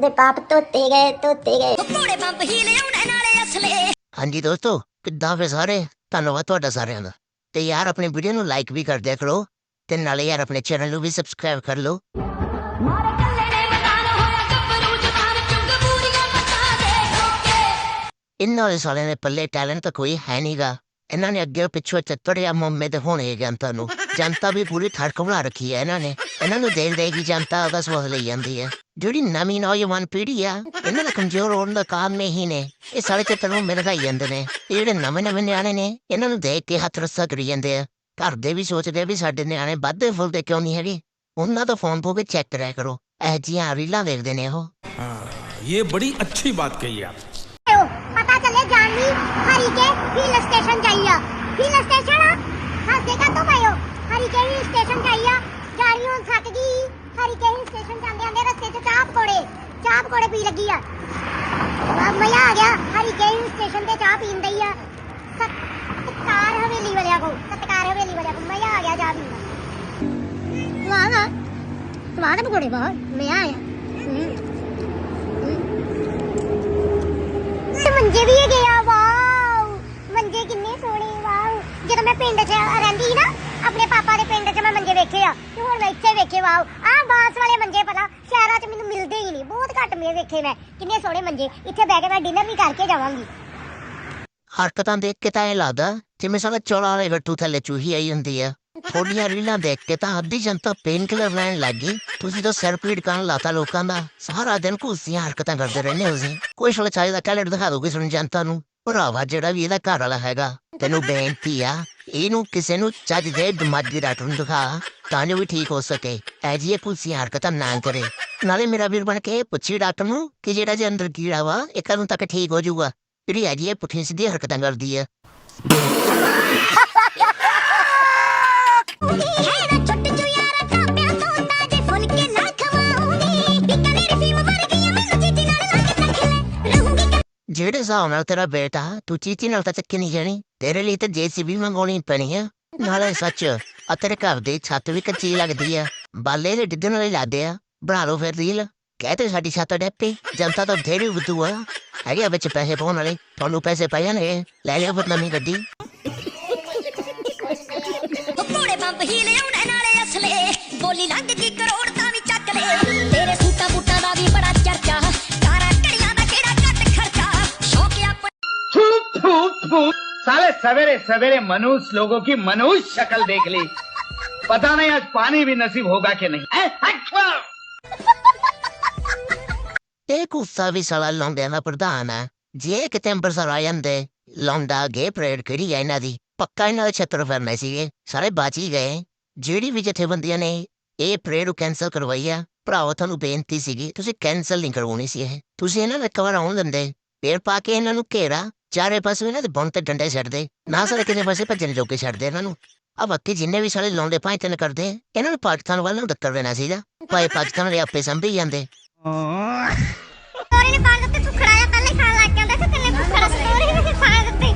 ਦੇ ਪਾਪ ਧੋਤੇ ਗਏ ਧੋਤੇ ਗਏ। ਘੋੜੇ ਬੰਬ ਹੀ ਲਿਆਉਣੇ ਨਾਲੇ ਅਸਲੇ। ਹਾਂਜੀ ਦੋਸਤੋ ਕਿੱਦਾਂ ਫੇ ਸਾਰੇ? ਧੰਨਵਾਦ ਤੁਹਾਡਾ ਸਾਰਿਆਂ ਦਾ। ਤੇ ਯਾਰ ਆਪਣੇ ਵੀਡੀਓ ਨੂੰ ਲਾਈਕ ਵੀ ਕਰ ਦਿਆ ਕਰੋ। ਤੇ ਨਾਲੇ ਯਾਰ ਆਪਣੇ ਚੈਨਲ ਨੂੰ ਵੀ ਸਬਸਕ੍ਰਾਈਬ ਕਰ ਲਓ। ਮਾਰੇ ਕੱਲੇ ਨੇ ਮਕਾਨ ਹੋਇਆ ਗੱਭਰੂ ਜਵਾਨ ਚੁੰਗ ਬੂਰੀਆਂ ਮੱਥਾ ਦੇ ਠੋਕੇ। ਇਹਨਾਂ ਦੇ ਸਾਲਿਆਂ ਦੇ ਪੱਲੇ ਟੈਲੈਂਟ ਤਾਂ ਕੋਈ ਹੈ ਨਹੀਂਗਾ ਇਹਨਾਂ ਨੇ ਅੱਗੇ ਪਿੱਛੋਂ ਚੱਤੜਿਆ ਮੁੰਮੇ ਤੇ ਹੋਣੇ ਜਨਤਾ ਨੂੰ। ਜਨਤਾ ਵੀ ਪੂਰੀ ਠੜਕ ਬਣਾ ਰੱਖੀ ਹੈ ਇਹਨਾਂ ਨੇ। ਇਹਨਾਂ ਨੂੰ ਦੇਖ ਦੇਖ ਹੀ ਜਨਤਾ ਉਹਦਾ ਸਵਾਦ ਲਈ ਜਾਂਦੀ ਹੈ। ਜਿਹੜੀ ਨਵੀਂ ਨੌਜਵਾਨ ਪੀੜ੍ਹੀ ਆ ਇਹਨਾਂ ਦਾ ਕਮਜ਼ੋਰ ਹੋਣ ਦਾ ਕਾਮ ਨਹੀਂ ਨੇ ਇਹ ਸਾਰੇ ਚੱਕਰ ਨੂੰ ਮਿਲ ਗਈ ਜਾਂਦੇ ਨੇ ਤੇ ਜਿਹੜੇ ਨਵੇਂ ਨਵੇਂ ਨਿਆਣੇ ਨੇ ਇਹਨਾਂ ਨੂੰ ਦੇਖ ਕੇ ਹੱਥ ਰੱਸਾ ਕਰੀ ਜਾਂਦੇ ਆ ਘਰ ਦੇ ਵੀ ਸੋਚਦੇ ਆ ਵੀ ਸਾਡੇ ਨਿਆਣੇ ਵੱਧਦੇ ਫੁੱਲਦੇ ਕਿਉਂ ਨਹੀਂ ਹੈਗੇ ਉਹਨਾਂ ਦਾ ਫੋਨ ਪੋ ਕੇ ਚੈੱਕ ਕਰਿਆ ਕਰੋ ਇਹ ਜੀਆਂ ਰੀਲਾਂ ਵੇਖਦੇ ਨੇ ਉਹ ਹਾਂ ਇਹ ਬੜੀ ਅੱਛੀ ਬਾਤ ਕਹੀ ਆਪ ਪਤਾ ਚੱਲੇ ਜਾਨੀ ਹਰੀ ਕੇ ਹਿਲ ਸਟੇਸ਼ਨ ਜਾਈਆ ਹਿਲ ਸਟੇਸ਼ਨ ਹੱਸ ਦੇਗਾ ਤੁਮ ਆਇਓ ਹਰੀ ਕੇ ਹਿਲ ਸਟੇਸ਼ਨ ਜਾਈਆ ਜਾਨੀ ਹੁਣ ਥੱਕ ਗਈ ਹਰੀ ਕੇ ਹਿਲ ਸਟੇਸ਼ਨ ਜਾਂਦੇ ਆਂਦੇ ਰਸਤੇ 'ਚ ਚਾਹ ਪਕੌੜੇ ਚਾਹ ਪਕੌੜੇ ਪੀ ਲੱਗੀ ਆ। ਵਾਹ ਮਜ਼ਾ ਆ ਗਿਆ, ਹਰੀ ਕੇ ਹਿਲ ਸਟੇਸ਼ਨ ਤੇ ਚਾਹ ਪੀਣ ਦਈ ਆ। ਸਤਕਾਰ ਹਵੇਲੀ ਵਾਲਿਆਂ ਕੋ ਸਤਕਾਰ ਹਵੇਲੀ ਵਾਲਿਆਂ ਕੋ ਮਜ਼ਾ ਆ ਗਿਆ ਚਾਹ ਪੀਣ ਦਾ। ਵਾਹ ਵਾਹ ਸਵਾਦ ਪਕੌੜੇ, ਬਹੁਤ ਮਜ਼ਾ ਆਇਆ। ਹੂੰ। ਤੇ ਮੰਜੇ ਵੀ ਹੈਗੇ ਆ ਵਾਓ ਮੰਜੇ ਕਿੰਨੇ ਸੋਹਣੇ ਵਾਓ ਜਦੋਂ ਮੈਂ ਪਿੰਡ 'ਚ ਰਹਿੰਦੀ ਸੀ ਨਾ ਆਪਣੇ ਪਾਪਾ ਦੇ ਪਿੰਡ 'ਚ ਆ। ਤੇ ਹੁਣ ਮੈਂ ਇੱਥੇ ਵੇਖੇ, ਵਾਓ। ਆਹ ਬਾਂਸ ਵਾਲੇ ਮੰਜੇ ਪਤਾ ਸ਼ਹਿਰਾਂ 'ਚ ਮੈਨੂੰ ਮਿਲਦੇ ਹੀ ਨਹੀਂ। ਬਹੁਤ ਘੱਟ ਮੇ ਵੇਖੇ ਮੈਂ। ਕਿੰਨੇ ਸੋਹਣੇ ਮੰਜੇ। ਇੱਥੇ ਬਹਿ ਕੇ ਮੈਂ ਡਿਨਰ ਵੀ ਕਰਕੇ ਜਾਵਾਂਗੀ। ਹਰਕਤਾਂ ਦੇਖ ਕੇ ਤਾਂ ਇਹ ਲੱਗਦਾ, ਜਿਵੇਂ ਸਾਲਾ ਚੌਲਾ ਵਾਲੇ ਗੱਟੂ ਥੱਲੇ ਚੂਹੀ ਆਈ ਹੁੰਦੀ ਆ। ਥੋੜੀਆਂ ਰੀਲਾਂ ਦੇਖ ਕੇ ਤਾਂ ਅੱਧੀ ਜਨਤਾ ਪੇਨ ਕਿਲਰ ਲੈਣ ਲੱਗ ਗਈ। ਤੁਸੀਂ ਤਾਂ ਸਿਰ ਪੀੜ ਕਰਨ ਲਾਤਾ ਲੋਕਾਂ ਦਾ। ਸਾਰਾ ਦਿਨ ਘੁੱਸੀਆਂ ਹਰਕਤਾਂ ਕਰਦੇ ਰਹਿੰਦੇ ਹੋ ਤੁਸੀਂ। ਕੋਈ ਸ਼ਾਲਾ ਚਾਹੀਦਾ ਕੈਲਰ ਦਿਖਾ ਦੋ ਕਿਸੇ ਨੂੰ ਜਨਤਾ ਨੂੰ। ਭਰਾਵਾ ਜਿਹੜਾ ਵੀ ਇਹਦਾ ਘਰ ਵਾਲਾ ਹੈਗਾ। ਤੈਨੂੰ ਬੇਨਤੀ ਆ ਇਹਨੂੰ ਕਿਸੇ ਨੂੰ ਚੱਜ ਦੇ ਦਿਮਾਗੀ ਡਾਕਟਰ ਨੂੰ ਦਿਖਾ ਤਾਂ ਜੋ ਵੀ ਠੀਕ ਹੋ ਸਕੇ। ਐ ਜੀ ਇਹ ਘੁੱਸੀਆਂ ਹਰਕਤਾਂ ਨਾ ਕਰੇ। ਨਾਲੇ ਮੇਰਾ ਵੀਰ ਬਣ ਕੇ ਪੁੱਛੀ ਡਾਕਟਰ ਨੂੰ ਕਿ ਜਿਹੜਾ ਜੇ ਅੰਦਰ ਕੀੜਾ ਵਾ ਇਹ ਕਦੋਂ ਤੱਕ ਠੀਕ ਹੋ ਜਾਊਗਾ? ਜਿਹੜੀ ਹੈ ਜੀ ਇਹ ਪੁੱਠੀਆਂ ਸਿੱਧੀਆਂ ਹਰਕਤਾਂ ਕਰਦੀ ਹੈ ਰਹੂੰਗੀ ਜਿਹੜੇ ਹਿਸਾਬ ਨਾਲ ਤੇਰਾ ਬੇਟਾ ਤੂੰ ਚੀਚੀ ਨਾਲ ਤਾਂ ਚੱਕੀ ਨਹੀਂ ਜਾਣੀ ਤੇਰੇ ਲਈ ਤਾਂ ਜੇਸੀਬੀ ਮੰਗਾਉਣੀ ਪੈਣੀ ਆ ਨਾਲੇ ਸੱਚ ਆ ਤੇਰੇ ਘਰ ਦੀ ਛੱਤ ਵੀ ਕੱਚੀ ਲੱਗਦੀ ਆ ਬਾਲੇ ਦੇ ਡਿੱਗਣ ਵਾਲੇ ਲਾਦੇ ਆ ਬਣਾ ਲਓ ਫਿਰ ਰੀਲ ਕਹਤੇ ਸਾਡੀ ਛੱਤ ਡੱਪੀ ਜਨਤਾ ਤਾਂ ਢੇਰੀ ਬੁੱਧੂ ਆ ਹੈਗੇ ਆ ਵਿੱਚ ਪੈਸੇ ਪਾਉਣ ਵਾਲੇ ਤੁਹਾਨੂੰ ਪੈਸੇ ਪੈ ਜਾਣਗੇ ਲੈ ਲਿਓ ਫਿਰ ਨਵੀਂ ਗੱਡੀ ਘੋੜੇ ਬੰਬ ਹੀ ਲਿਆਉਣੇ ਨਾਲੇ ਅਸਲੇ ਬੋਲੀ ਲੰਘ ਗਈ ਕਰੋੜ ਤਾਂ ਵੀ ਚੱਕ ਲੈ साले सवेरे सवेरे मनुष्य लोगों की मनुष्य शक्ल देख ली पता नहीं आज पानी भी नसीब होगा कि नहीं ऐ, हट छोड़। ਇਹ ਗੁੱਸਾ ਵੀ ਸਾਲਾ ਲੌਂਡਿਆਂ ਦਾ ਪ੍ਰਧਾਨ ਆ ਜੇ ਕਿਤੇ ਅੰਬਰਸਰ ਆ ਜਾਂਦੇ ਲੌਂਡਾ ਗੇ ਪ੍ਰੇਡ ਕਿਹੜੀ ਆ ਇਹਨਾਂ ਦੀ ਪੱਕਾ ਇਹਨਾਂ ਦੇ ਛੱਤਰ ਫਿਰਨੇ ਸੀਗੇ ਸਾਰੇ ਬਚ ਹੀ ਗਏ ਜਿਹੜੀ ਵੀ ਜਥੇਬੰਦੀਆਂ ਨੇ ਇਹ ਪ੍ਰੇਡ ਕੈਨਸਲ ਕਰਵਾਈ ਆ ਭਰਾਓ ਤੁਹਾਨੂੰ ਬੇਨਤੀ ਸੀਗੀ ਤੁਸੀਂ ਕੈਨਸਲ ਨਹੀਂ ਕਰਵਾਉਣੀ ਸੀ ਇਹ ਤੁਸੀਂ ਇਹਨਾਂ ਦੇ ਕਵਰ ਆਉਣ ਦਿੰਦੇ ਪੇੜ ਪਾ ਕੇ ਇਹਨਾਂ ਨੂੰ ਘੇਰਾ ਚਾਰੇ ਪਾਸੇ ਇਹਨਾਂ ਦੇ ਬੁੰਨ ਤੇ ਡੰਡੇ ਛੱਡਦੇ। ਨਾ ਸਾਰੇ ਕਿਸੇ ਪਾਸੇ ਭੱਜਣ ਜੋਗੇ ਛੱਡਦੇ ਇਹਨਾਂ ਨੂੰ। ਆ ਬਾਕੀ ਜਿੰਨੇ ਵੀ ਸਾਰੇ ਲੌਂਡੇ ਭਾਈ ਤਨ ਕਰਦੇ। ਇਹਨਾਂ ਨੂੰ ਪਾਕਿਸਤਾਨ ਵੱਲ ਨੂੰ ਡੱਕਰ ਦੇਣਾ ਸੀਗਾ ਭਾਈ ਪਾਕਿਸਤਾਨ ਵਾਲੇ ਆਪੇ ਸੰਭੀ ਜਾਂਦੇ। ਸਟੋਰੀ ਨੇ ਪਾ ਦਿੱਤੇ ਭੁੱਖੜਾ ਜਿਹਾ ਪਹਿਲੇ ਖਾਣ ਲੱਗ ਜਾਂਦਾ ਸੀ ਤੈਨੂੰ ਭੁੱਖੜਾ ਸਟੋਰੀ ਨੇ ਪਾ ਦਿੱਤੀ।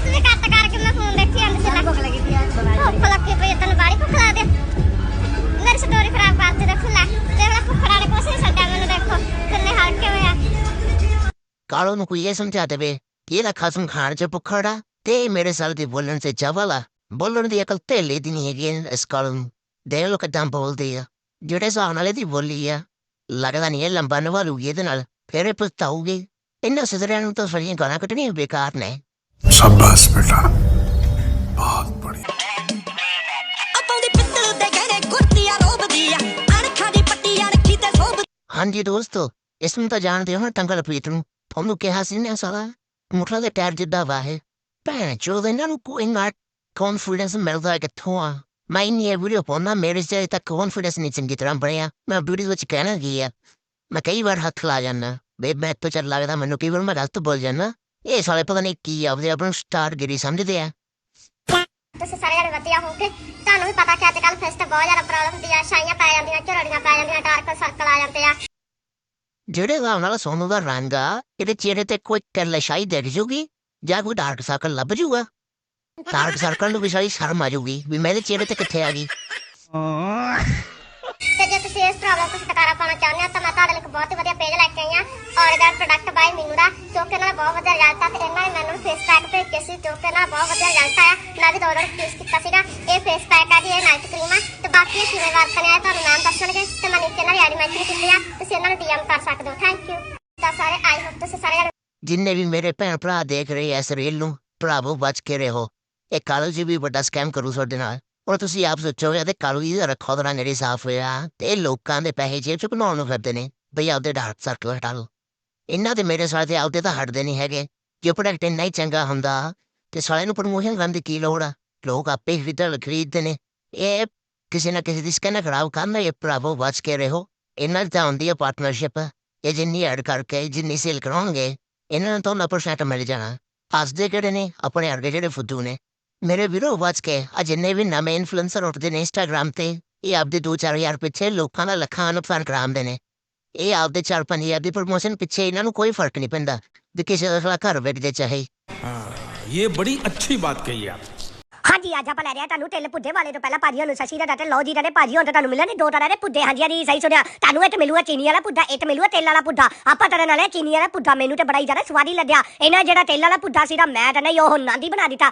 ਤੂੰ ਕੱਟ ਕਰਕੇ ਮੈਂ ਫੋਨ ਦੇਖੀ ਜਾਂਦੀ ਸੀ ਭੁੱਖ ਲੱਗੀ ਸੀ ਭੁੱਖ ਲੱਗੀ ਪਈ ਤੈਨੂੰ ਬਾੜੀ ਭੁੱਖ ਲਾ ਦੇ ਮੇਰੀ ਸਟੋਰੀ ਖਰਾਬ ਕਰਤੀ ਦੇਖੋ ਲੈ। ਤੇ ਹੁਣ ਭੁੱਖੜਾ ਨੇ ਕੁਛ ਨਹੀਂ ਛੱਡਿਆ ਮੈਨੂੰ ਦੇਖੋ ਕਿੰਨੇ ਹਲਕੇ ਕਿਵੇਂ ਆ। ਕਾਲੋ ਨੂੰ ਕੋਈ ਇਹ ਸਮਝਾ ਦੇਵੇ ਇਹਦਾ ਖਸਮ ਖਾਣ ਚ ਪੁਖੜਾ ਤੇ ਮੇਰੇ ਸਾਲ ਦੀ ਬੋਲਣ ਤੇ ਜਵਾਲਾ ਬੋਲਣ ਦੀ ਅਕਲ ਤੇ ਲੈਦੀ ਨਹੀਂ ਹੈਗੀ ਇਸ ਕਾਲਮ ਦੇ ਲੋਕ ਤਾਂ ਬੋਲਦੇ ਆ ਜਿਹੜੇ ਸਾਹਣ ਵਾਲੇ ਦੀ ਬੋਲੀ ਆ ਲੱਗਦਾ ਨਹੀਂ ਇਹ ਲੰਬਾ ਨਵਾਲੂਗੀ ਇਹਦੇ ਨਾਲ ਫਿਰ ਇਹ ਪਛਤਾਊਗੀ ਇਹਨਾਂ ਸਿਦਰਿਆਂ ਨੂੰ ਤਾਂ ਫਰੀਆਂ ਗਾਣਾ ਕੱਟਣੀਆਂ ਬੇਕਾਰ ਨੇ ਸ਼ਾਬਾਸ਼ ਬੇਟਾ ਬਹੁਤ ਬੜੀ ਹਾਂਜੀ ਦੋਸਤੋ ਇਸ ਨੂੰ ਤਾਂ ਜਾਣਦੇ ਹੋ ਟੰਗਲ ਪ੍ਰੀਤ ਨੂੰ ਤੁਹਾਨੂੰ ਕਿਹਾ ਸੀ ਨਾ ਸਾਰਾ ਮੁੱਠਾ ਦੇ ਟਾਇਰ ਜਿੱਦਾਂ ਵਾ ਭੈਣ ਚੋਦ ਇਹਨਾਂ ਨੂੰ ਕੋਈ ਨਾ ਕੌਨਫੀਡੈਂਸ ਮਿਲਦਾ ਕਿੱਥੋਂ ਆ? ਮੈਂ ਇੰਨੀ ਇਹ ਵੀਡੀਓ ਪਾਉਣਾ ਮੇਰੇ ਚ ਤੱਕ ਕੌਨਫੀਡੈਂਸ ਨਹੀਂ ਚੰਗੀ ਤਰ੍ਹਾਂ ਬਣਿਆ। ਮੈਂ ਵੀਡੀਓ ਵਿੱਚ ਕਹਿਣਾ ਕੀ ਆ? ਮੈਂ ਕਈ ਵਾਰ ਹੱਥ ਲਾ ਜਾਂਦਾ। ਬੇ, ਮੈਂ ਤੋਂ ਚੱਲ ਲੱਗਦਾ, ਮੈਨੂੰ ਕਈ ਵਾਰ ਮੈਂ ਗਲਤ ਬੋਲ ਜਾਂਦਾ। ਇਹ ਸਾਲੇ ਪਤਾ ਨਹੀਂ ਕੀ ਆਪਦੇ ਆਪ ਨੂੰ ਸਟਾਰ ਗਿਰੀ ਸਮਝਦੇ ਆ। ਤੁਸੀਂ ਸਾਰੇ ਜਣੇ ਵਧੀਆ ਹੋਗੇ ਤੁਹਾਨੂੰ ਵੀ ਪਤਾ ਕਿ ਅੱਜ ਕੱਲ ਫੇਸ ਬਹੁਤ ਜ਼ਿਆਦਾ ਪ੍ਰੋਬਲਮ ਹੁੰਦੀ ਆ ਛਾਈਆਂ ਪੈ ਜਾਂਦੀਆਂ ਝੁਰੜੀਆਂ ਪੈ ਜਾਂਦੀਆਂ ਡਾਰਕ ਸਰਕਲ ਆ ਜਾਂਦੇ ਆ। ਜਿਹੜੇ ਹਿਸਾਬ ਨਾਲ ਸੋਨੂ ਦਾ ਰੰਗ ਆ ਇਹਦੇ ਚਿਹਰੇ ਤੇ ਕੋਈ ਕਰਲਸ਼ਾਈ ਦਿਖ ਜੂਗੀ ਜਾਂ ਕੋਈ ਡਾਰਕ ਸਰਕਲ ਲੱਭ ਜੂਗਾ ਡਾਰਕ ਸਰਕਲ ਨੂੰ ਵੀ ਸਾਰੀ ਸ਼ਰਮ ਆ ਜੂਗੀ ਵੀ ਮੇਰੇ ਚਿਹਰੇ ਤੇ ਕਿੱਥੇ ਆ ਗਈ ਤੇ ਜੇ ਤੁਸੀਂ ਇਸ ਪ੍ਰੋਬਲਮ ਤੋਂ ਛੁਟਕਾਰਾ ਪਾਉਣਾ ਚਾਹੁੰਦੇ ਹੋ, ਤਾਂ ਮੈਂ ਤੁਹਾਡੇ ਲਈ ਇੱਕ ਬਹੁਤ ਹੀ ਵਧੀਆ ਪੇਜ ਲੈ ਕੇ ਆਈ ਹਾਂ ਔਰਗਨ ਪ੍ਰੋਡਕਟ ਬਾਈ ਮੀਨੂ ਦਾ, ਜੋ ਕਿ ਨਾਲ ਬਹੁਤ ਵਧੀਆ ਰਿਜ਼ਲਟ ਆ, ਤੇ ਇਹਨਾਂ ਨੇ ਮੈਨੂੰ ਫੇਸ ਪੈਕ ਭੇਜਿਆ ਸੀ, ਜੋ ਕਿ ਨਾਲ ਬਹੁਤ ਵਧੀਆ ਰਿਜ਼ਲਟ ਆਇਆ। ਮੈਂ ਵੀ ਦੋ ਦਿਨ ਯੂਜ਼ ਸੀਗਾ। ਇਹ ਫੇਸ ਪੈਕ ਆ ਜੀ, ਇਹ ਨਾਈਟ ਕਰੀਮ ਆ। ਤੇ ਬਾਕੀ ਇਹ ਕਿਵੇਂ ਵਰਤਣੇ ਆ ਤੁਹਾਨੂੰ ਮੈਮ ਦੱਸਣਗੇ। ਤੇ ਮੈਂ ਨੀਚੇ ਨਾਲ ਐਡ ਮੈਂਸ਼ਨ ਕੀਤੀ ਆ। ਤੁਸੀਂ ਇਹਨਾਂ ਨੂੰ ਡੀਐਮ ਕਰ ਸਕਦੇ ਹੋ। ਥੈਂਕ ਯੂ ਤਾਂ ਸਾਰੇ ਆਈ ਹੋਪ ਤੁਸੀਂ ਸਾਰੇ ਜਿੰਨੇ ਵੀ ਮੇਰੇ ਭੈਣ ਭਰਾ ਦੇਖ ਰਹੇ ਐ ਇਸ ਰੀਲ ਨੂੰ, ਭਰਾਵੋ ਬਚ ਕੇ ਰਹੋ। ਇਹ ਕਾਲਜ ਵੀ ਵੱਡਾ ਸਕੈਮ ਕਰੂ ਸਾਡੇ ਨਾਲ। ਹੁਣ ਤੁਸੀਂ ਆਪ ਸੋਚੋਗੇ ਤੇ ਕਾਲੂ ਜੀ ਦਾ ਰੱਖੋ ਦਾ ਨੇੜੇ ਸਾਫ਼ ਹੋਇਆ ਤੇ ਲੋਕਾਂ ਦੇ ਪੈਸੇ ਜੇਬ ਚ ਬਣਾਉਣ ਨੂੰ ਫਿਰਦੇ ਨੇ ਬਈ ਆਪਦੇ ਡਾਰਕ ਸਰਕਲ ਹਟਾ ਲਓ ਇਹਨਾਂ ਦੇ ਮੇਰੇ ਸਾਲੇ ਤੇ ਆਪਦੇ ਤਾਂ ਹਟਦੇ ਨਹੀਂ ਹੈਗੇ ਜੇ ਪ੍ਰੋਡਕਟ ਇੰਨਾ ਹੀ ਚੰਗਾ ਹੁੰਦਾ ਤੇ ਸਾਲੇ ਨੂੰ ਪ੍ਰਮੋਸ਼ਨ ਕਰਨ ਦੀ ਕੀ ਲੋੜ ਆ ਲੋਕ ਆਪੇ ਹੀ ਖਰੀਦਣ ਖਰੀਦਦੇ ਨੇ ਇਹ ਕਿਸੇ ਨਾ ਕਿਸੇ ਦੀ ਸਕੈਨ ਖਰਾਬ ਕਰਨਾ ਇਹ ਭਰਾਵੋ ਬਚ ਕੇ ਰਹੋ ਇਹਨਾਂ ਦੀ ਤਾਂ ਹੁੰਦੀ ਹੈ ਪਾਰਟਨਰਸ਼ਿਪ ਇਹ ਜਿੰਨੀ ਐਡ ਕਰਕੇ ਜਿੰਨੀ ਸੇਲ ਕਰਾਉਣਗੇ ਇਹਨਾਂ ਨੂੰ ਤਾਂ 9% ਮਿਲ ਜਾਣਾ ਹੱਸਦੇ ਕਿਹੜੇ ਨੇ ਆਪਣੇ ਅਰਗੇ ਜਿਹੜੇ ਫੁੱਦੂ ਨੇ ਮੇਰੇ ਵੀਰੋ ਬਚ ਕੇ। ਆ ਜਿੰਨੇ ਵੀ ਨਵੇਂ ਇਨਫਲੂਐਂਸਰ ਉੱਠਦੇ ਨੇ ਇੰਸਟਾਗ੍ਰam ਤੇ ਇਹ ਆਪਦੇ 2-4000 ਪਿੱਛੇ ਲੋਕਾਂ ਦਾ ਲੱਖਾਂ ਨੂੰ ਫਨ ਕਰਾਉਂਦੇ ਨੇ। ਇਹ ਆਪਦੇ 4-5000 ਦੀ ਪ੍ਰੋਮੋਸ਼ਨ ਪਿੱਛੇ ਇਹਨਾਂ ਨੂੰ ਕੋਈ ਫ਼ਰਕ ਨਹੀਂ ਪੈਂਦਾ ਦੇ ਕਿਸੇ ਦਾ ਘਰ ਬੈਠਦੇ ਚਾਹੇ। ਹਾਂ ਇਹ ਬੜੀ ਅੱਛੀ ਬਾਤ ਕਹੀ ਆਪ ਹਾਂਜੀ ਅੱਜ ਆਪਾਂ ਲੈ ਤੁਹਾਨੂੰ ਤਿਲ ਪੁੱਡੇ ਵਾਲੇ ਤੋਂ ਪਹਿਲਾਂ ਭਾਜੀ ਨੂੰ ਸਸ਼ੀ ਦਾ ਡਾਟਾ ਲਓ ਜੀ ਦਾ ਭਾਜੀ ਹੁਣ ਤੁਹਾਨੂੰ ਮਿਲਣੇ ਦੋ ਤਰ੍ਹਾਂ ਦੇ ਪੁੱਡੇ ਹਾਂਜੀ ਜੀ ਸਹੀ ਸੁਣਿਆ। ਤੁਹਾਨੂੰ ਇੱਕ ਮਿਲੂਗਾ ਚੀਨੀ ਵਾਲਾ ਪੁੱਡਾ ਇੱਕ ਮਿਲੂਗਾ ਤੇਲ ਵਾਲਾ ਪੁੱਡਾ ਆਪਾਂ ਤੇਰੇ ਨਾਲ ਚੀਨੀ ਵਾਲਾ ਪੁੱਡਾ ਮੈਨੂੰ ਤੇ ਬੜਾ ਹੀ ਜ਼ਿਆਦਾ ਸਵਾਦੀ ਲੱਗਿਆ। ਇਹਨਾਂ ਜਿਹੜਾ ਤੇਲ ਵਾਲਾ ਪੁੱਡਾ ਸੀਗਾ ਮੈਂ ਤਾਂ ਨਹੀਂ ਉਹ ਨਾਂਦੀ ਬਣਾ ਦਿੱਤਾ।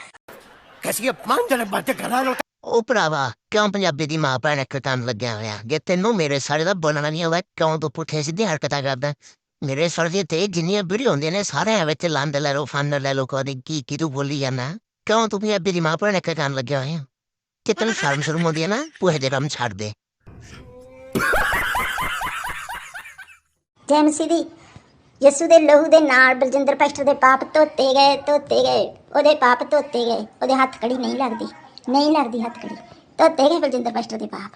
ਉਹ ਭਰਾਵਾ ਕਿਉਂ ਪੰਜਾਬੀ ਦੀ ਮਾਂ ਭੈਣ ਇੱਕ ਕੰਮ ਲੱਗਿਆ ਹੋਇਆ ਜੇ ਤੈਨੂੰ ਮੇਰੇ ਸਾਰੇ ਦਾ ਬੋਲਣਾ ਨਹੀਂ ਆਉਂਦਾ ਕਿਉਂ ਤੂੰ ਪੁੱਠੇ ਸਿੱਧੇ ਹਰਕਤਾਂ ਕਰਦਾ ਮੇਰੇ ਸਰਦੇ ਤੇ ਜਿੰਨੀਆਂ ਵੀਡੀਓ ਹੁੰਦੀਆਂ ਨੇ ਸਾਰਿਆਂ ਵਿੱਚ ਲੰਦ ਲੈ ਲਓ ਫਨ ਲੈ ਲਓ ਕਦੇ ਕੀ ਕੀ ਤੂੰ ਬੋਲੀ ਜਾਂਦਾ ਕਿਉਂ ਤੂੰ ਪੰਜਾਬੀ ਦੀ ਮਾਂ ਭੈਣ ਇੱਕ ਕੰਮ ਲੱਗਿਆ ਹੋਇਆ ਕਿ ਤੈਨੂੰ ਸ਼ਰਮ ਸ਼ਰਮ ਆਉਂਦੀ ਹੈ ਨਾ ਪੂਹੇ ਦੇ ਕੰਮ ਛੱਡ ਦੇ ਜੈਮਸੀ ਦੀ ਯਿਸੂ ਦੇ ਲਹੂ ਦੇ ਨਾਲ ਬਲਜਿੰਦਰ ਪਾਸਟਰ ਦੇ ਪਾਪ ਧੋਤੇ ਗਏ ਧੋਤੇ ਗਏ। ਉਹਦੇ ਪਾਪ ਧੋਤੇ ਗਏ। ਉਹਦੇ ਹੱਥ ਕੜੀ ਨਹੀਂ ਲੱਗਦੀ ਨਹੀਂ ਲੱਗਦੀ ਹੱਥ ਕੜੀ ਧੋਤੇ ਗਏ ਬਲਜਿੰਦਰ ਪਾਸਟਰ ਦੇ ਪਾਪ।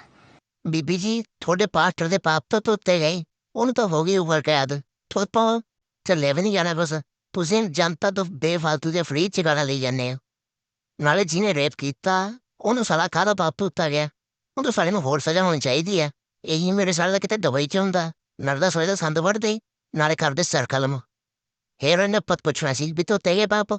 ਬੀਬੀ ਜੀ, ਤੁਹਾਡੇ ਪਾਸਟਰ ਦੇ ਪਾਪ ਤੋਂ ਧੋਤੇ ਗਏ। ਉਹਨੂੰ ਤਾਂ ਹੋ ਗਈ ਉਮਰ ਕੈਦ। ਥੋਪਾ ਚੱਲੇ ਵੀ ਨਹੀਂ ਜਾਣਾ ਬਸ। ਤੁਸੀਂ ਜਨਤਾ ਤੋਂ ਬੇਫਾਲਤੂ ਦੇ ਫ੍ਰੀ ਚ ਗਾਣਾ ਲਈ ਜਾਂਦੇ ਹੋ। ਨਾਲੇ ਜਿਹਨੇ ਰੇਪ ਕੀਤਾ, ਉਹਨੂੰ ਸਾਲਾ ਕਾਹਦਾ ਪਾਪ ਧੋਤਾ ਗਿਆ? ਉਹਨੂੰ ਸਾਲੇ ਨੂੰ ਹੋਰ ਸਜ਼ਾ ਹੋਣੀ ਚਾਹੀਦੀ ਹੈ। ਇਹੀ ਮੇਰੇ ਸਾਲੇ ਦਾ ਕਿਤੇ ਦਵਾਈ ਚ ਹੁੰਦਾ। ਨਰਦਾ ਸੋਏ ਦਾ ਸੰਦ ਵੜਦੇ। ਨਾਲੇ ਕਰਦੇ ਸਰ ਕਲਮ ਹੇਰਨ ਨੇ ਪਤ ਪੁੱਛਣਾ ਸੀ ਵੀ ਧੋਤੇ ਗਏ ਪਾਪ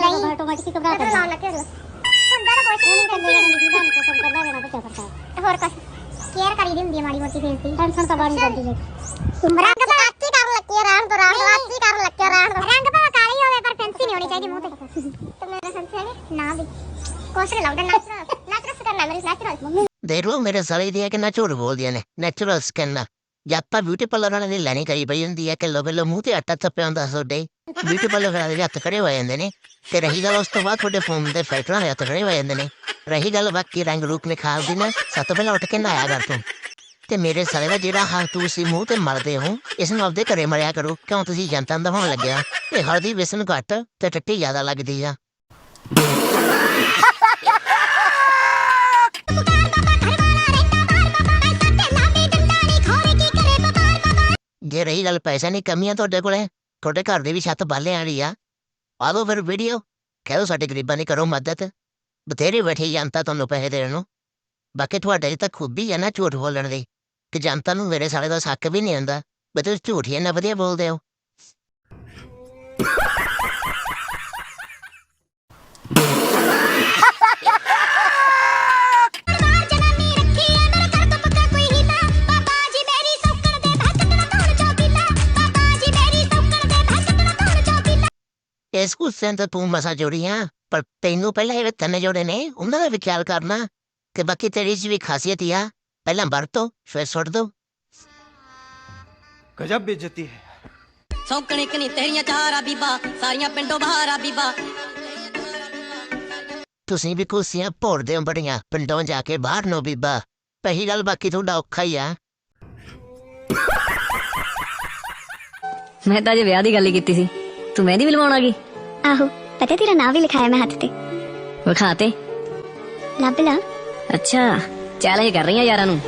ਨਹੀਂ ਆਟੋਮੈਟਿਕ ਘਬਰਾ ਕਰ ਲਾਉਣ ਲੱਗੇ ਹੁੰਦਾ ਨਾ ਕੁਛ ਨਹੀਂ ਕਰਦੇ ਨੇ ਜੀ ਦਾ ਕਸਮ ਕਰਦਾ ਰਹਿਣਾ ਬੱਚਾ ਕਰਦਾ ਤੇ ਹੋਰ ਕੁਛ ਕੇਅਰ ਕਰੀ ਦੀ ਹੁੰਦੀ ਹੈ ਮਾੜੀ ਮੋਟੀ ਫੇਸ ਦੀ ਟੈਨਸ਼ਨ ਤਾਂ ਬਾਣੀ ਕਰਦੀ ਹੈ ਰੰਗ ਤਾਂ ਅੱਛੀ ਕਰ ਲੱਗੀ ਰਹਿਣ ਦੋ ਰੰਗ ਅੱਛੀ ਕਰ ਲੱਗੀ ਰਹਿਣ ਦੋ ਰੰਗ ਭਾਵੇਂ ਕਾਲੀ ਹੋਵੇ ਪਰ ਫੈਂਸੀ ਨਹੀਂ ਹੋਣੀ ਚਾਹੀਦੀ ਮੂੰਹ ਤੇ ਤੇ ਮੇਰੇ ਨਾ ਵੀ ਕੁਛ ਲਾਉਂਦਾ ਨੈਚੁਰਲ ਨੈਚੁਰਲ ਕਰਨਾ ਮੇਰੀ ਨੈਚੁਰਲ ਦੇਖ ਲਓ ਮੇਰੇ ਸਾਲੇ ਦੀ ਹੈ ਕਿ ਨਾ ਬੋਲਦੀਆਂ ਨੇ ਨੈਚੁਰਲ ਸਕਿਨ ਨਾਲ ਜਾਂ ਬਿਊਟੀ ਪਾਰਲਰ ਵਾਲੇ ਦੀ ਲੈਣੀ ਕਰੀ ਪਈ ਹੁੰਦੀ ਹੈ ਕਿ ਲੋਵੇ ਲੋ ਮੂੰਹ ਤੇ ਆਟਾ ਥੱਪਿਆ ਹੁੰਦਾ ਤੁਹਾਡੇ ਬਿਊਟੀ ਪਾਰਲਰ ਵਾਲੇ ਦੇ ਹੱਥ ਖੜੇ ਹੋ ਜਾਂਦੇ ਨੇ ਤੇ ਰਹੀ ਗੱਲ ਉਸ ਤੋਂ ਬਾਅਦ ਤੁਹਾਡੇ ਫੋਨ ਦੇ ਫਿਲਟਰਾਂ ਦੇ ਹੱਥ ਖੜੇ ਹੋ ਜਾਂਦੇ ਨੇ ਰਹੀ ਗੱਲ ਬਾਕੀ ਰੰਗ ਰੂਪ ਨਿਖਾਰ ਦੀ ਨਾ ਸਭ ਤੋਂ ਪਹਿਲਾਂ ਉੱਠ ਕੇ ਨਹਾਇਆ ਕਰ ਤੂੰ ਤੇ ਮੇਰੇ ਸਾਲੇ ਦਾ ਜਿਹੜਾ ਹੱਥ ਤੁਸੀਂ ਮੂੰਹ ਤੇ ਮਰਦੇ ਹੋ, ਇਸ ਨੂੰ ਆਪਦੇ ਘਰੇ ਮਰਿਆ ਕਰੋ, ਕਿਉਂ ਤੁਸੀਂ ਜਨਤਾ ਦਾ ਹੋਣ ਲੱਗਿਆ? ਇਹ ਹਲਦੀ ਵੇਸਨ ਘੱਟ ਤੇ ਟੱਟੀ ਜ਼ਿਆਦਾ ਲੱਗਦੀ ਆ। ਜੇ ਰਹੀ ਗੱਲ ਪੈਸਾ ਨਹੀਂ ਕਮੀਆਂ ਤੁਹਾਡੇ ਕੋਲੇ, ਤੁਹਾਡੇ ਘਰ ਦੇ ਵੀ ਛੱਤ ਬਾਲੇ ਵਾਲੀ ਆ। ਪਾ ਦਿਓ ਫਿਰ ਵੀਡੀਓ, ਕਹਿ ਦਿਓ ਸਾਡੇ ਗਰੀਬਾਂ ਦੀ ਕਰੋ ਮਦਦ, ਬਥੇਰੇ ਬੈਠੀ ਜਨਤਾ ਤੁਹਾਨੂੰ ਪੈਸੇ ਦੇਣ ਨੂੰ। ਬਾਕੀ ਤੁਹਾਡੇ 'ਚ ਤਾਂ ਖੂਬੀ ਹੈ ਨਾ ਝੂਠ ਬੋਲਣ ਦੀ। ਕਿ ਜਨਤਾ ਨੂੰ ਮੇਰੇ ਸਾਲੇ ਦਾ ਸੱਕ ਵੀ ਨਹੀਂ ਆਉਂਦਾ ਬਈ ਤੁਸੀਂ ਝੂਠ ਹੀ ਇੰਨਾ ਵਧੀਆ ਬੋਲਦੇ ਹੋ ਇਸ ਗੁੱਸੇ ਤੋਂ ਤੂੰ ਮਸਾ ਜੋੜੀ ਪਰ ਤੈਨੂੰ ਪਹਿਲਾਂ ਇਹ ਤਨੇ ਜੋੜੇ ਨੇ ਉਹਨਾਂ ਦਾ ਵੀ ਖਿਆਲ ਕਰਨਾ ਕਿ ਬਾਕੀ ਤੇਰੀ 'ਚ ਵੀ ਖਾਸੀਅਤ ਹੀ ਆ ਪਹਿਲਾਂ ਵਰਤੋ ਫਿਰ ਸੁੱਟ ਦੋ ਗਜਬ ਬੇਇੱਜ਼ਤੀ ਹੈ ਸੌਂਕਣੇ ਕਨੀ ਤੇਰੀਆਂ ਚਾਰਾ ਬੀਬਾ ਸਾਰੀਆਂ ਪਿੰਡੋਂ ਬਾਹਰ ਆ ਬੀਬਾ ਤੁਸੀਂ ਵੀ ਕੁਸੀਆਂ ਭੋਰਦੇ ਹੋ ਬੜੀਆਂ ਪਿੰਡੋਂ ਜਾ ਕੇ ਬਾਹਰ ਨੋ ਬੀਬਾ ਪਹਿਲੀ ਗੱਲ ਬਾਕੀ ਤੁਹਾਡਾ ਔਖਾ ਹੀ ਆ ਮੈਂ ਤਾਂ ਜੇ ਵਿਆਹ ਦੀ ਗੱਲ ਹੀ ਕੀਤੀ ਸੀ ਤੂੰ ਮਹਿੰਦੀ ਵੀ ਲਵਾਉਣ ਆ ਗਈ ਆਹੋ ਪਤਾ ਤੇਰਾ ਨਾਂ ਵੀ ਲਿਖਾਇਆ ਮੈਂ ਹੱਥ ਤੇ ਵਿਖਾ ਤੇ ਲੱਭ ਲਾ ਅੱਛਾ ਚੈਲੰਜ ਕਰ ਰਹੀ ਯਾਰਾਂ ਨੂੰ।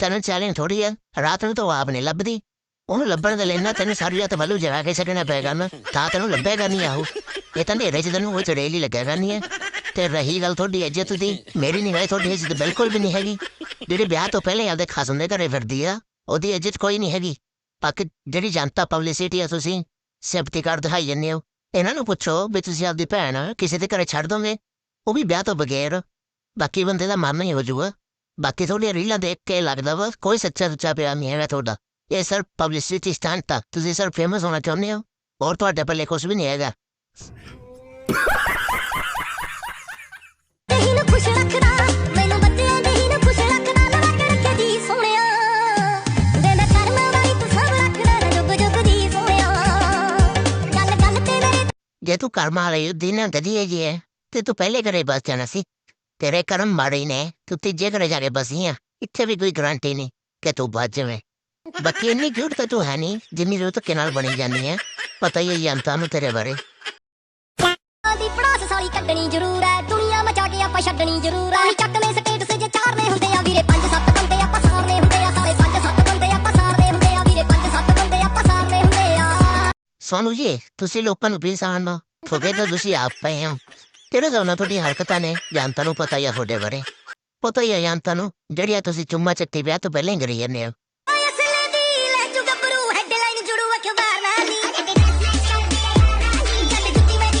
ਤੈਨੂੰ ਚੈਲੰਜ ਥੋੜੀ ਆ ਰਾਤ ਨੂੰ ਤਾਂ ਆਪ ਨਹੀਂ ਲੱਭਦੀ। ਉਹਨੂੰ ਲੱਭਣ ਦੇ ਲਈ ਨਾ ਤੈਨੂੰ ਸਾਰੀ ਰਾਤ ਵੱਲੋਂ ਜਗਾ ਕੇ ਛੱਡਣਾ ਪਏਗਾ ਨਾ, ਤਾਂ ਤੈਨੂੰ ਲੱਭੇਗਾ ਨਹੀਂ ਆਹੋ। ਇਹ ਤਾਂ ਨੇਰੇ ਚ ਤੈਨੂੰ ਉਹ ਚੜੇਲ ਲੱਗੇਗਾ ਨਹੀਂ ਹੈ ਤੇ ਰਹੀ ਗੱਲ ਤੁਹਾਡੀ ਇੱਜ਼ਤ ਦੀ, ਮੇਰੀ ਨਹੀਂ ਤੁਹਾਡੀ ਇੱਜ਼ਤ ਬਿਲਕੁਲ ਵੀ ਨਹੀਂ ਹੈਗੀ। ਜਿਹੜੇ ਵਿਆਹ ਤੋਂ ਪਹਿਲੇ ਆਪਦੇ ਖਸਮ ਦੇ ਘਰੇ ਫਿਰਦੀ ਆ, ਉਹਦੀ ਇੱਜ਼ਤ ਕੋਈ ਨਹੀਂ ਹੈਗੀ। ਬਾਕੀ ਜਿਹੜੀ ਜਨਤਾ ਪਬਲਿਸਿਟੀ ਆ ਤੁਸੀਂ, ਸਿਫਤੀ ਕਰ ਦਿਖਾਈ ਜਾਂਦੇ ਹੋ। ਇਹਨਾਂ ਨੂੰ ਪੁੱਛੋ ਵੀ ਤੁਸੀਂ ਆਪਦੀ ਭੈਣ ਕਿਸੇ ਦੇ ਘਰੇ ਛੱਡ ਦੋਗੇ। ਉਹ ਵੀ ਵਿਆਹ ਤੋਂ ਬਗੈਰ, ਬਾਕੀ ਬੰਦੇ ਦਾ ਮਨ ਹੀ ਹੋ ਜਾਊਗਾ। ਬਾਕੀ ਤੁਹਾਡੀਆਂ ਰੀਲਾਂ ਦੇਖ ਕੇ ਲੱਗਦਾ ਵਾ ਕੋਈ ਸੱਚਾ ਸੁੱਚਾ ਪਿਆਰ ਨਹੀਂ ਹੈਗਾ ਤੁਹਾਡਾ ਇਹ ਸਿਰਫ ਪਬਲਿਸਿਟੀ ਸਟੰਟ ਤਾਂ ਤੁਸੀਂ ਸਿਰਫ ਫੇਮਸ ਹੋਣਾ ਚਾਹੁੰਦੇ ਹੋ ਹੋਰ ਤੁਹਾਡੇ ਪੱਲੇ ਕੁਝ ਵੀ ਨਹੀਂ ਹੈਗਾ ਨਹੀਂ ਨੂੰ ਖੁਸ਼ ਰੱਖਦਾ ਮੈਨੂੰ ਬੱਚਿਆਂ ਨਹੀਂ ਨੂੰ ਖੁਸ਼ ਰੱਖਦਾ ਲਵਾ ਕੇ ਰੱਖੇ ਜੀ ਸੋਹਣਿਆ ਵੇ ਮੈਂ ਕਰਮ ਵਾਲੀ ਤੂੰ ਸਭ ਰੱਖਦਾ ਨਾ ਜੁਗ ਜੁਗ ਦੀ ਸੋਹਣਿਆ ਗੱਲ ਗੱਲ ਤੇ ਮੇਰੇ ਜੇ ਤੂੰ ਕਰਮ ਵਾਲੇ ਦਿਨ ਗਦੀ ਹੈ ਜੀ ਹੈ, ਤੇ ਤੂੰ ਪਹਿਲੇ ਘਰੇ ਬਸ ਜਾਣਾ ਸੀ ਤੇਰੇ ਕਰਮ ਮਾੜੇ ਨੇ ਤੂੰ ਤੀਜੇ ਘਰੇ ਜਾ ਕੇ ਬਸੀ ਆ ਇੱਥੇ ਵੀ ਕੋਈ ਗਰੰਟੀ ਨਹੀਂ ਕਿ ਤੂੰ ਬਚ ਜਾਵੇਂ। ਬਾਕੀ ਇੰਨੀ ਝੂਠ ਤਾਂ ਤੂੰ ਹੈ ਨਹੀਂ ਜਿੰਨੀ ਜੋ ਧੱਕੇ ਨਾਲ ਬਣੀ ਜਾਂਦੀ ਹੈ ਪਤਾ ਹੀ ਹੈ ਜਨਤਾ ਨੂੰ ਤੇਰੇ ਬਾਰੇ। ਦੀ ਪੜਾਸ ਸਾਲੀ ਕੱਢਣੀ ਜ਼ਰੂਰ ਐ ਦੁਨੀਆ ਮਚਾ ਕੇ ਆਪਾਂ ਛੱਡਣੀ ਜ਼ਰੂਰ ਐ ਚੱਕਵੇਂ ਸਟੇਟਸ ਜੇ ਚਾਰਨੇ ਹੁੰਦੇ ਆ ਵੀਰੇ ਪੰਜ ਸੱਤ ਬੰਦੇ ਆਪਾਂ ਸਾਰਨੇ ਹੁੰਦੇ ਆ ਸਾਲੇ ਪੰਜ ਸੱਤ ਬੰਦੇ ਆਪਾਂ ਸਾਰਨੇ ਹੁੰਦੇ ਆ ਵੀਰੇ ਪੰਜ ਸੱਤ ਬੰਦੇ ਆਪਾਂ ਸਾਰਨੇ ਹੁੰਦੇ ਆ। ਸੋਨੂ ਜੀ ਤੁਸੀਂ ਲੋਕਾਂ ਨੂੰ ਪਲੀਜ਼ ਆਉਣ ਫੋਗੇ ਤਾਂ ਤੁਸੀਂ ਆਪ ਪਏ ਹੋ। ਤੇਰੇ ਤੋਂ ਨਾ ਤੁਹਾਡੀ ਹਰਕਤਾਂ ਨੇ ਜਨਤਾ ਨੂੰ ਪਤਾ ਹੀ ਆ ਤੁਹਾਡੇ ਬਾਰੇ ਪਤਾ ਹੀ ਆ ਜਨਤਾ ਨੂੰ ਜਿਹੜੀਆਂ ਤੁਸੀਂ ਚੁੰਮਾ ਚੱਕੀ ਵਿਆਹ ਤੋਂ ਪਹਿਲਾਂ ਹੀ ਕਰੀ ਜਾਂਦੇ ਹੋ ਓਏ ਅਸਲੇ ਦੀ ਲੈ ਜੂ ਗੱਭਰੂ ਹੈਡਲਾਈਨ ਜੁੜੂ ਅਖਬਾਰ ਨਾਲ ਨੀ ਜੱਟ ਜੁੱਤੀ ਮੇਰੀ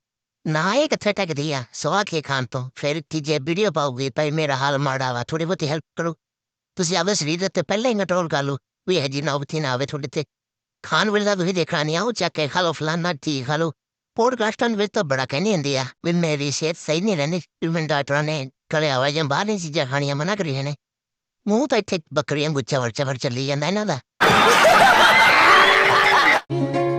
ਬਟ ਹੋਗਾ ਤਾਂ ਦੀਦੀ ਜਿੰਨੇ ਵੀਡੀਓ ਨੇ ਸਹੀ ਆਈ ਇੰਪ੍ਰੈਸ਼ਨ ਆ ਜਿਵੇਂ ਤੁਹਾਨੂੰ ਪਾ ਦਸੋਂਗੇ ਹੁੰਦਾ ਬਜਹਰੀਲਾ ਇਹ ਮੈਨੂੰ ਜ਼ਰਾ ਵੀ ਆਪਣੀ ਆਦਤ ਤੋਂ ਮਜਬੂਰ ਆ ਜਦ ਡਾਕਟਰ ਮੈਨੂੰ ਕਿਹਾ ਹੋਇਆ ਵੀ ਘੱਟ ਖਾਇਆ ਕਰੋ ਤੇ ਬਾਹਰ ਦਾ ਖਾਣਾ ਬੰਦ ਕਰੋ ਨਾ ਇਹ ਕਿੱਥੇ ਟਕਦੀ ਆ ਸਵਾ ਕੇ ਖਾਣ ਤੋਂ ਫਿਰ ਕੀ ਜੇ ਵੀਡੀਓ ਪਾਉਗੀ ਭਾਈ ਮੇਰਾ ਹਾਲ ਮਾੜਾ ਵਾ ਥੋੜੀ ਬਹੁਤੀ ਹੈਲਪ ਕਰੋ ਤੁਸੀਂ ਆਪਦੇ ਸਰੀਰ ਤੇ ਪਹਿਲਾਂ ਹੀ ਕੰਟਰੋਲ ਕਰ ਲਓ ਵੀ ਇਹ ਜੀ ਨੌਬਤੀ ਨਾ ਆਵੇ ਤੁਹਾਡੇ ਤੇ ਖਾਣ ਵੇਲੇ ਦਾ ਤੁਸੀਂ ਦੇਖਣਾ ਨਹੀਂ ਆਓ ਚੱਕ ਕੇ ਖਾ ਲਓ ਫਲਾਨਾ ਠੀਕ ਖਾ ਲਓ ਪੋਡਕਾਸਟਾਂ ਵਿੱਚ ਤਾਂ ਬੜਾ ਕਹਿੰਦੇ ਹੁੰਦੇ ਆ ਵੀ ਮੇਰੀ ਸਿਹਤ ਸਹੀ ਨਹੀਂ ਰਹਿੰਦੀ ਵੀ ਮੈਨੂੰ ਡਾਕਟਰਾਂ ਨੇ ਕਰਿਆ ਹੋਇਆ ਜਾਂ ਬਾਹਰ ਨਹੀਂ ਚੀਜ਼ਾਂ ਖਾਣੀਆਂ ਮਨਾ ਕਰੀਆਂ ਨੇ ਮੂੰਹ ਤਾਂ ਇੱਥੇ ਬੱਕਰੀਆਂ ਗੁੱਚਾ ਵਰਚਾ ਵਰ ਚੱਲੀ ਜਾਂਦਾ ਇਹਨਾਂ ਦਾ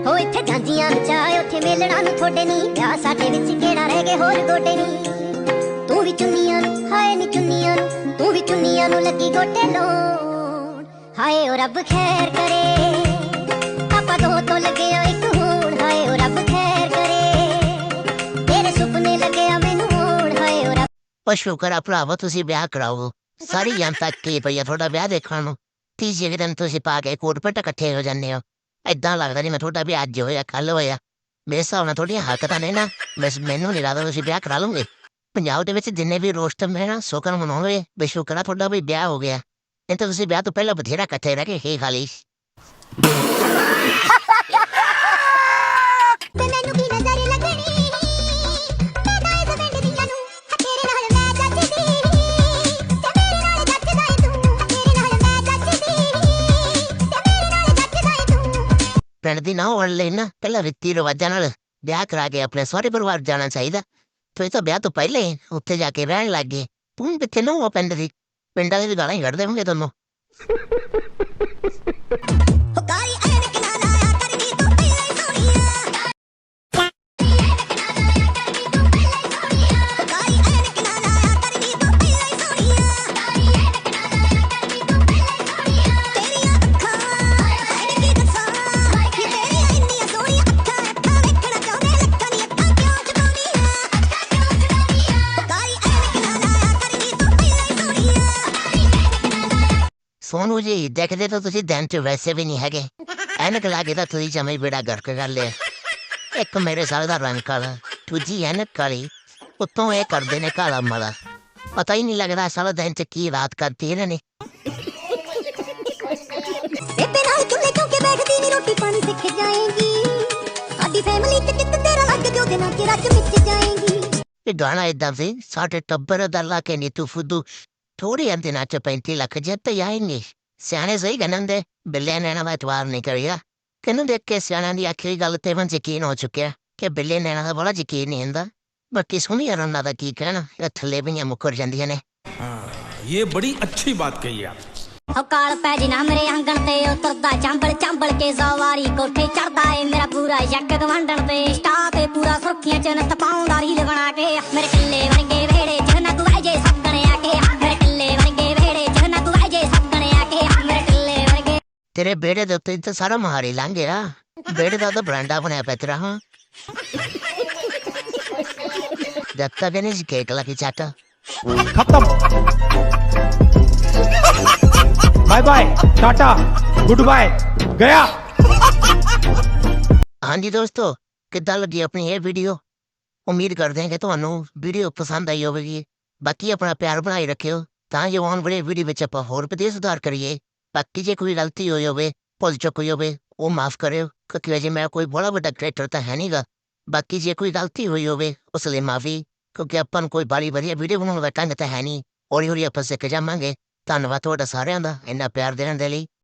ਹੋ ਇੱਥੇ ਜਾਂਦੀਆਂ ਚਾਹ ਉੱਥੇ ਮੇਲਣਾ ਨੂੰ ਥੋੜੇ ਨਹੀਂ ਵਿਆਹ ਸਾਡੇ ਵਿੱਚ ਕਿਹੜਾ ਰਹਿ ਗਏ ਹੋਰ ਗੋਡੇ ਨਹੀਂ ਤੂੰ ਵੀ ਚੁੰਨੀਆਂ ਨੂੰ, ਹਾਏ ਨੀ ਚੁੰਨੀਆਂ ਨੂੰ, ਤੂੰ ਵੀ ਚੁੰਨੀਆਂ ਨੂੰ ਲੱਗੀ ਗੋਟੇ ਲੋਣ ਹਾਏ ਓ ਰੱਬ ਖੈਰ ਕਰੇ, ਆਪਾਂ ਦੋ ਤੋਂ ਲੱਗਿਆ ਇੱਕ ਹੋਣ। ਹਾਏ ਓ ਰੱਬ ਖੈਰ ਕਰੇ, ਤੇਰੇ ਸੁਪਨੇ ਲੱਗਿਆ ਮੈਨੂੰ ਹੋਣ। ਹਾਏ ਓ ਰੱਬ ਪਰ ਸ਼ੁਕਰ ਆ ਭਰਾਵਾ, ਤੁਸੀਂ ਵਿਆਹ ਕਰਾਓ। ਸਾਰੀ ਜਨਤਾ ਕੀ ਪਈ ਆ ਤੁਹਾਡਾ ਵਿਆਹ ਦੇਖਣ ਨੂੰ। ਤੀਜੇ ਕੁ ਦਿਨ ਤੁਸੀਂ ਪਾ ਕੇ ਕੋਟ ਪਟ ਇਕੱਠੇ ਹੋ ਜਾਂਦੇ ਹੋ। ਏਦਾਂ ਲੱਗਦਾ ਨਹੀਂ ਮੈਂ ਤੁਹਾਡਾ ਵੀ ਅੱਜ ਹੋਇਆ ਕੱਲ ਹੋਇਆ। ਮੇਰੇ ਹਿਸਾਬ ਨਾਲ ਤੁਹਾਡੀਆਂ ਹਰਕਤਾਂ ਨੇ ਨਾ ਬਸ ਮੈਨੂੰ ਨਹੀਂ ਲੱਗਦਾ ਤੁਸੀਂ ਵਿਆਹ ਕਰਾ ਲਓਗੇ ਪੰਜਾਬ ਦੇ ਵਿੱਚ ਜਿੰਨੇ ਵੀ ਰੋਸਟਮ ਹੈ ਨਾ ਸ਼ੁਕਰ ਮਨਾਉਂਦੇ ਵੀ ਆ ਤੁਹਾਡਾ ਵੀ ਵਿਆਹ ਹੋ ਗਿਆ ਇਹ ਤਾਂ ਤੁਸੀਂ ਵਿਆਹ ਤੋਂ ਪਹਿਲਾਂ ਬਥੇਰਾ ਇਕੱਠੇ ਰਹਿ ਕੇ ਹੀ ਖਾਲੀ ਤੇ ਮੈਨੂੰ ਕੀ ਨਜ਼ਰ ਲੱਗਣੀ ਤੂੰ ਪਿੰਡ ਦੀ ਨਾ ਹੋਣ ਲਈ ਨਾ ਪਹਿਲਾਂ ਰੀਤੀ ਰਿਵਾਜਾਂ ਨਾਲ ਵਿਆਹ ਕਰਾ ਕੇ ਆਪਣੇ ਸਹੁਰੇ ਪਰਿਵਾਰ ਜਾਣਾ ਚਾਹੀਦਾ ਤੁਸੀਂ ਤਾਂ ਵਿਆਹ ਤੋਂ ਪਹਿਲੇ ਉੱਥੇ ਜਾ ਕੇ ਰਹਿਣ ਲੱਗ ਗਏ ਤੂੰ ਕਿੱਥੇ ਨਾ ਹੋ ਪਿੰਡ ਦੀ ਪਿੰਡਾਂ ਦੇ ਵੀ ਗਾਲਾਂ ਹੀ ਕੱਢ ਹੋਣਗੇ ਤੁਹਾਨੂੰ ਸੋਨੂ ਜੀ ਦੇਖਦੇ ਤਾਂ ਤੁਸੀਂ ਦਿਨ ਚ ਵੈਸੇ ਵੀ ਨਹੀਂ ਹੈਗੇ। ਐਨਕ ਲਾ ਕੇ ਤਾਂ ਤੁਸੀਂ ਜਮੇ ਬੇੜਾ ਗਰਕ ਕਰ ਲਿਆ। ਇੱਕ ਮੇਰੇ ਸਾਲ ਦਾ ਰੰਗ ਕਾਲਾ ਦੂਜੀ ਐਨਕ ਕਾਲੀ ਉੱਤੋਂ ਇਹ ਕਰਦੇ ਨੇ ਕਾਲਾ ਮਲਾ। ਪਤਾ ਹੀ ਨਹੀਂ ਲੱਗਦਾ ਸਾਰਾ ਦਿਨ ਚ ਕੀ ਰਾਤ ਕਰਤੀ ਇਹਨਾਂ ਨੇ। ਬੇਬੇ ਨਾਲ ਚੁੱਲ੍ਹੇ ਚੌਂਕੇ ਬੈਠਦੀ ਨੀ ਰੋਟੀ ਪਾਣੀ ਸਿੱਖ ਜਾਏਗੀ। ਸਾਡੀ ਫੈਮਿਲੀ ਚ ਜਿੱਤ ਤੇਰਾ ਲੱਗ ਜੋ ਦਿਨਾਂ ਚ ਰੱਜ ਮਿੱਚ ਜਾਏਗੀ। ਇਹ ਗਾਣਾ ਇਦਾਂ ਸੀ ਸਾਡੇ ਟੱਬਰ ਦਾ ਲਾ ਕੇ ਨੀ ਤੂੰ ਫੁੱਦੂ થોડી એમથી નાચો પૈંતી લખ જત આએંગે ਸਿਆਣੇ ਸਹੀ ਕਹਿੰਦੇ ਹੁੰਦੇ ਬਿੱਲੇ ਨੈਣਾ ਦਾ ਇਤਵਾਰ ਨਹੀਂ ਕਰੀਦਾ ਤੈਨੂੰ ਦੇਖ ਕੇ ਸਿਆਣਾ ਦੀ ਆਖੀ ਗੱਲ ਤੇ ਮਨ ਯਕੀਨ ਹੋ ਚੁੱਕਿਆ ਕਿ ਬਿੱਲੇ ਨੈਣਾ ਦਾ ਬੜਾ ਯਕੀਨ ਨਹੀਂ ਹੁੰਦਾ ਬਾਕੀ ਸੁਣੀ ਅਰਨਾ ਦਾ ਕੀ ਕਹਿਣਾ ਇਹ ਥੱਲੇ ਵੀ ਮੁਕਰ ਜਾਂਦੀਆਂ ਨੇ ਇਹ ਬੜੀ ਅੱਛੀ ਬਾਤ ਕਹੀ ਆਪ ਹੋ ਕਾਲ ਪੈ ਜੀ ਨਾ ਮੇਰੇ ਆਂਗਣ ਤੇ ਉਤਰਦਾ ਚਾਂਬਲ ਚਾਂਬਲ ਕੇ ਜ਼ਵਾਰੀ ਕੋਠੇ ਚੜਦਾ ਏ ਮੇਰਾ ਪੂਰਾ ਯੱਕ ਗਵੰਡਣ ਤੇ ਸਟਾ ਤੇ ਪੂਰਾ ਸੁਰਖੀਆਂ ਚ ਨਤ ਪਾਉਂਦਾ ਰੀ ਲਗਣਾ ਕੇ ਮੇਰੇ ਤੇਰੇ ਬੇੜੇ ਦੇ ਉੱਤੇ ਤੇ ਸਾਰਾ ਮਹਾਰੀ ਲਾਂਗੇ ਆ ਬੇੜੇ ਦਾ ਤਾਂ ਬ੍ਰਾਂਡ ਬਣਿਆ ਪਿਆ ਤੇਰਾ ਹਾਂ। ਦੱਤਾ ਵੀ ਨਹੀਂ ਕੇਕ ਲਾ ਕੇ ਚਾਟਾ ਖਤਮ। Bye bye tata goodbye ਗਿਆ। ਹਾਂਜੀ ਦੋਸਤੋ ਕਿੱਦਾਂ ਲੱਗੀ ਆਪਣੀ ਇਹ ਵੀਡੀਓ ਉਮੀਦ ਕਰਦੇ ਹਾਂ ਕਿ ਤੁਹਾਨੂੰ ਵੀਡੀਓ ਪਸੰਦ ਆਈ ਹੋਵੇਗੀ। ਬਾਕੀ ਆਪਣਾ ਪਿਆਰ ਬਣਾਈ ਰੱਖਿਓ ਤਾਂ ਜੋ ਆਉਣ ਵਾਲੀ ਵੀਡੀਓ ਵਿੱਚ ਆਪਾਂ ਹੋਰ ਵਧੇਰੇ ਸੁਧਾਰ ਕਰੀਏ। ਬਾਕੀ ਜੇ ਕੋਈ ਗਲਤੀ ਹੋਈ ਹੋਵੇ, ਭੁੱਲ ਚੁੱਕ ਹੋਈ ਹੋਵੇ, ਉਹ ਮਾਫ ਕਰਿਓ, ਕਿਉਂਕਿ ਅਜੇ ਮੈਂ ਕੋਈ ਬੜਾ ਵੱਡਾ ਕ੍ਰੀਏਟਰ ਤਾਂ ਹੈ ਨਹੀਂਗਾ। ਬਾਕੀ ਜੇ ਕੋਈ ਗਲਤੀ ਹੋਈ ਹੋਵੇ, ਉਸ ਲਈ ਮਾਫੀ, ਕਿਉਂਕਿ ਆਪਾਂ ਨੂੰ ਕੋਈ ਬੜੀ ਵਧੀਆ ਵੀਡੀਓ ਬਣਾਉਣ ਦਾ ਢੰਗ ਤਾਂ ਹੈ ਨਹੀਂ। ਹੌਲੀ ਹੌਲੀ ਆਪਾਂ ਸਿੱਖ ਜਾਵਾਂਗੇ। ਧੰਨਵਾਦ ਤੁਹਾਡਾ ਸਾਰਿਆਂ ਦਾ ਇੰਨਾ ਪਿਆਰ ਦੇਣ ਦੇ ਲਈ।